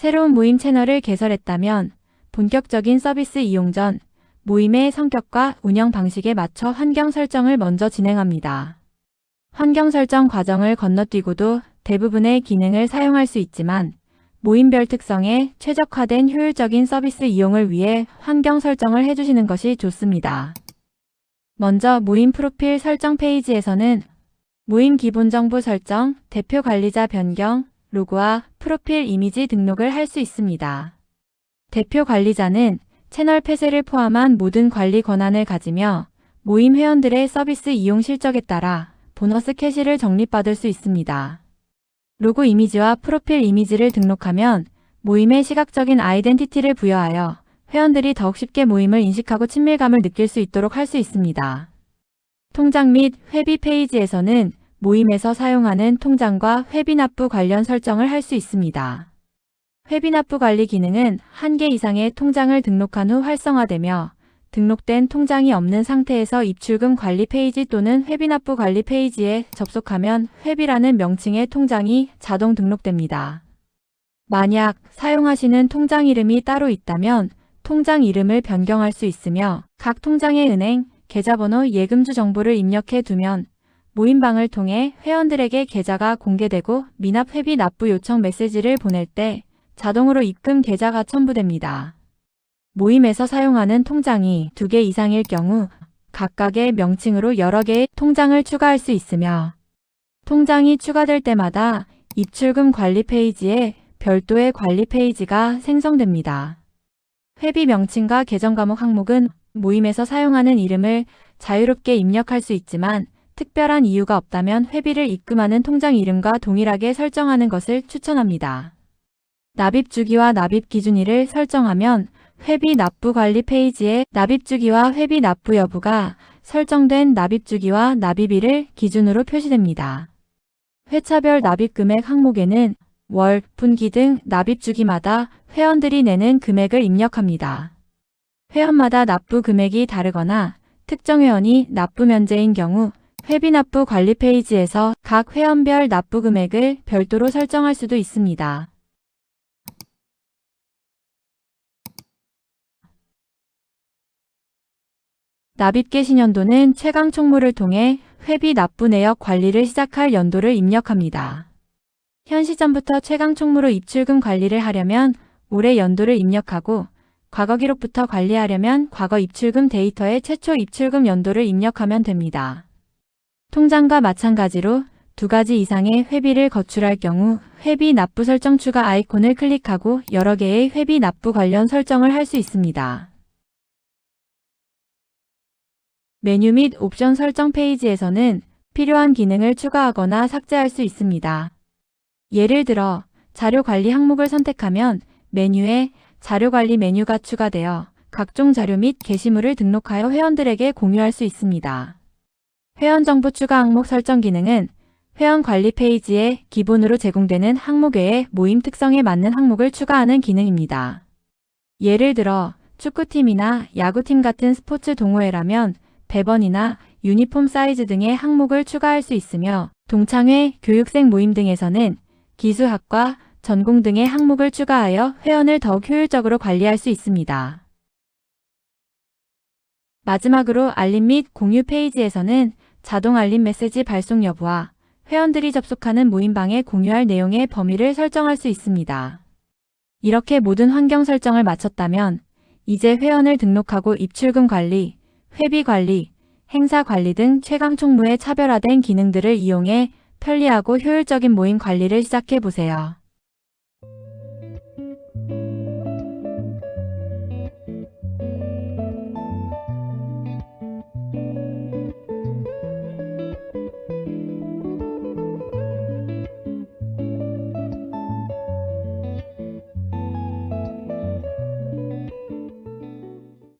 새로운 모임 채널을 개설했다면 본격적인 서비스 이용 전 모임의 성격과 운영 방식에 맞춰 환경 설정을 먼저 진행합니다. 환경 설정 과정을 건너뛰고도 대부분의 기능을 사용할 수 있지만 모임별 특성에 최적화된 효율적인 서비스 이용을 위해 환경 설정을 해주시는 것이 좋습니다. 먼저 모임 프로필 설정 페이지에서는 모임 기본 정보 설정, 대표 관리자 변경, 로고와 프로필 이미지 등록을 할 수 있습니다. 대표 관리자는 채널 폐쇄를 포함한 모든 관리 권한을 가지며 모임 회원들의 서비스 이용 실적에 따라 보너스 캐시를 적립받을 수 있습니다. 로고 이미지와 프로필 이미지를 등록하면 모임의 시각적인 아이덴티티를 부여하여 회원들이 더욱 쉽게 모임을 인식하고 친밀감을 느낄 수 있도록 할 수 있습니다. 통장 및 회비 페이지에서는 모임에서 사용하는 통장과 회비 납부 관련 설정을 할 수 있습니다. 회비 납부 관리 기능은 한 개 이상의 통장을 등록한 후 활성화되며 등록된 통장이 없는 상태에서 입출금 관리 페이지 또는 회비 납부 관리 페이지에 접속하면 회비라는 명칭의 통장이 자동 등록됩니다. 만약 사용하시는 통장 이름이 따로 있다면 통장 이름을 변경할 수 있으며 각 통장의 은행, 계좌번호, 예금주 정보를 입력해 두면 모임방을 통해 회원들에게 계좌가 공개되고 미납 회비 납부 요청 메시지를 보낼 때 자동으로 입금 계좌가 첨부됩니다. 모임에서 사용하는 통장이 두개 이상일 경우 각각의 명칭으로 여러 개의 통장을 추가할 수 있으며 통장이 추가될 때마다 입출금 관리 페이지에 별도의 관리 페이지가 생성됩니다. 회비 명칭과 계정 과목 항목은 모임에서 사용하는 이름을 자유롭게 입력할 수 있지만 특별한 이유가 없다면 회비를 입금하는 통장 이름과 동일하게 설정하는 것을 추천합니다. 납입 주기와 납입 기준일을 설정하면 회비 납부 관리 페이지에 납입 주기와 회비 납부 여부가 설정된 납입 주기와 납입일을 기준으로 표시됩니다. 회차별 납입 금액 항목에는 월, 분기 등 납입 주기마다 회원들이 내는 금액을 입력합니다. 회원마다 납부 금액이 다르거나 특정 회원이 납부 면제인 경우 회비 납부 관리 페이지에서 각 회원별 납부 금액을 별도로 설정할 수도 있습니다. 납입 개시년도는 최강 총무를 통해 회비 납부 내역 관리를 시작할 연도를 입력합니다. 현 시점부터 최강 총무로 입출금 관리를 하려면 올해 연도를 입력하고 과거 기록부터 관리하려면 과거 입출금 데이터에 최초 입출금 연도를 입력하면 됩니다. 통장과 마찬가지로 두 가지 이상의 회비를 거출할 경우 회비 납부 설정 추가 아이콘을 클릭하고 여러 개의 회비 납부 관련 설정을 할 수 있습니다. 메뉴 및 옵션 설정 페이지에서는 필요한 기능을 추가하거나 삭제할 수 있습니다. 예를 들어 자료 관리 항목을 선택하면 메뉴에 자료 관리 메뉴가 추가되어 각종 자료 및 게시물을 등록하여 회원들에게 공유할 수 있습니다. 회원 정보 추가 항목 설정 기능은 회원 관리 페이지에 기본으로 제공되는 항목 외에 모임 특성에 맞는 항목을 추가하는 기능입니다. 예를 들어 축구팀이나 야구팀 같은 스포츠 동호회라면 배번이나 유니폼 사이즈 등의 항목을 추가할 수 있으며 동창회, 교육생 모임 등에서는 기수학과, 전공 등의 항목을 추가하여 회원을 더욱 효율적으로 관리할 수 있습니다. 마지막으로 알림 및 공유 페이지에서는 자동 알림 메시지 발송 여부와 회원들이 접속하는 모임방에 공유할 내용의 범위를 설정할 수 있습니다. 이렇게 모든 환경 설정을 마쳤다면 이제 회원을 등록하고 입출금 관리, 회비 관리, 행사 관리 등 최강 총무의 차별화된 기능들을 이용해 편리하고 효율적인 모임 관리를 시작해 보세요.